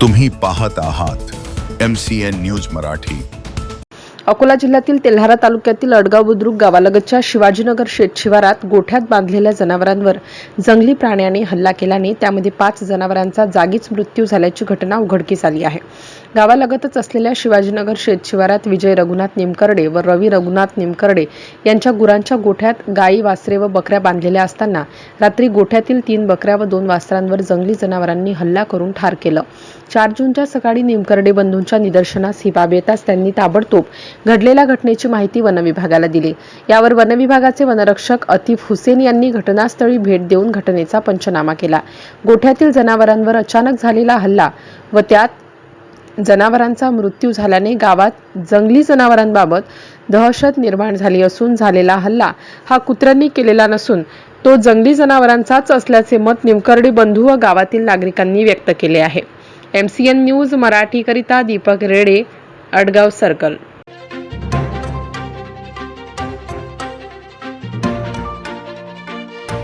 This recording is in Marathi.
तुम्ही पाहत आहात M C N news Marathi. Akola जिल्ह्यातील तेल्हारा तालुक्यातील अडगाव बुद्रुक गावालगतच्या शिवाजीनगर शेत शिवारात गोठ्यात बांधलेल्या जनावरांवर जंगली प्राण्याने हल्ला केल्याने त्यामध्ये पाच जनावरांचा जागीच मृत्यू झाल्याची घटना उघडकीस आली आहे. गावालगतच असलेल्या शिवाजीनगर शेत शिवारात विजय रघुनाथ निमकर्डे व रवी रघुनाथ निमकर्डे यांच्या गुरांच्या गोठ्यात गायी वासरे व बकऱ्या बांधलेल्या असताना रात्री गोठ्यातील तीन बकऱ्या व दोन वासरांवर जंगली जनावरांनी हल्ला करून ठार केलं. चार जूनच्या सकाळी निमकर्डे बंधूंच्या निदर्शनास ही बाब येताच त्यांनी ताबडतोब घडलेल्या घटनेची माहिती वनविभागाला दिली. यावर वनविभागाचे वनरक्षक अतिफ हुसेन यांनी घटनास्थळी भेट देऊन घटनेचा पंचनामा केला. गोठ्यातील जनावरांवर अचानक झालेला हल्ला व त्यात जनावरांचा मृत्यू झाल्याने गावात जंगली जनावरांबाबत दहशत निर्माण झाली असून झालेला हल्ला हा कुत्र्यांनी केलेला नसून तो जंगली जनावरांचाच असल्याचे मत निमकर्डी बंधू व गावातील नागरिकांनी व्यक्त केले आहे. एम सी एन न्यूज मराठीकरिता दीपक रेडे अडगाव सर्कल.